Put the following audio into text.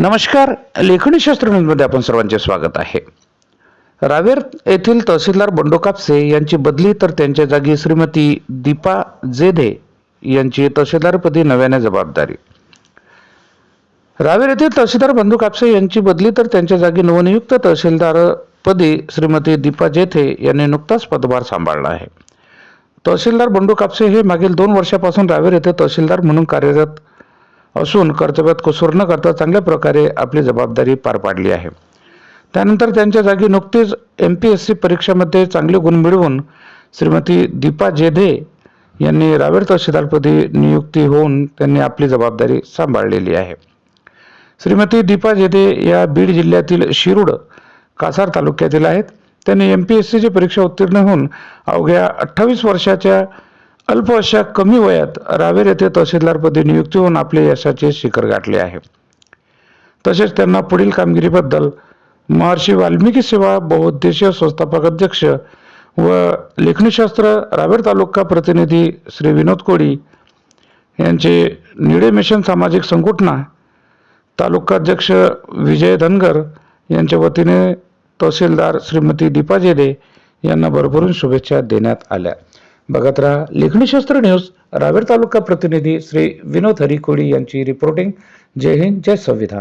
नमस्कार लेखणीशास्त्र न्यूजमध्ये आपण सर्वांचे स्वागत आहे. रावेर येथील तहसीलदार बंडू कापसे यांची बदली तर त्यांच्या जागी श्रीमती दीपा जेधे यांची तहसीलदारपदी नव्याने जबाबदारी. रावेर येथील तहसीलदार बंधू कापसे यांची बदली तर त्यांच्या जागी नवनियुक्त तहसीलदारपदी श्रीमती दीपा जेथे यांनी नुकताच पदभार सांभाळला आहे. तहसीलदार बंडू कापसे हे मागील दोन वर्षापासून रावेर येथे तहसीलदार म्हणून कार्यरत असून कर्तव्यात कसूर न करता चांगल्या प्रकारे आपली जबाबदारी पार पाडली आहे. त्यानंतर त्यांच्या जागी नुकतीच एम पी एस सी परीक्षेमध्ये चांगले गुण मिळवून श्रीमती दीपा जेधे यांनी रावेर तहसीलदारपदी नियुक्ती होऊन त्यांनी आपली जबाबदारी सांभाळलेली आहे. श्रीमती दीपा जेधे या बीड जिल्ह्यातील शिरूड कासार तालुक्यातील आहेत. त्यांनी एम पी एस सीची परीक्षा उत्तीर्ण होऊन अवघ्या अठ्ठावीस वर्षाच्या अल्प अशा कमी वयात रावेर येथे तहसीलदारपदी नियुक्ती होऊन आपले यशाचे शिखर गाठले आहे. तसेच त्यांना पुढील कामगिरीबद्दल महर्षी वाल्मिकी सेवा बहुउद्देशीय संस्थापक अध्यक्ष व लेखणीशास्त्र रावेर तालुका प्रतिनिधी श्री विनोद कोळी यांचे निळे मिशन सामाजिक संघटना तालुका अध्यक्ष विजय धनगर यांच्या वतीने तहसीलदार श्रीमती दीपा जेदे यांना भरभरून शुभेच्छा देण्यात आल्या. बघत राहा. लेखणीशास्त्र न्यूज रावेर तालुका प्रतिनिधी श्री विनोद हरिकोळी यांची रिपोर्टिंग जय हिंद जय संविधान.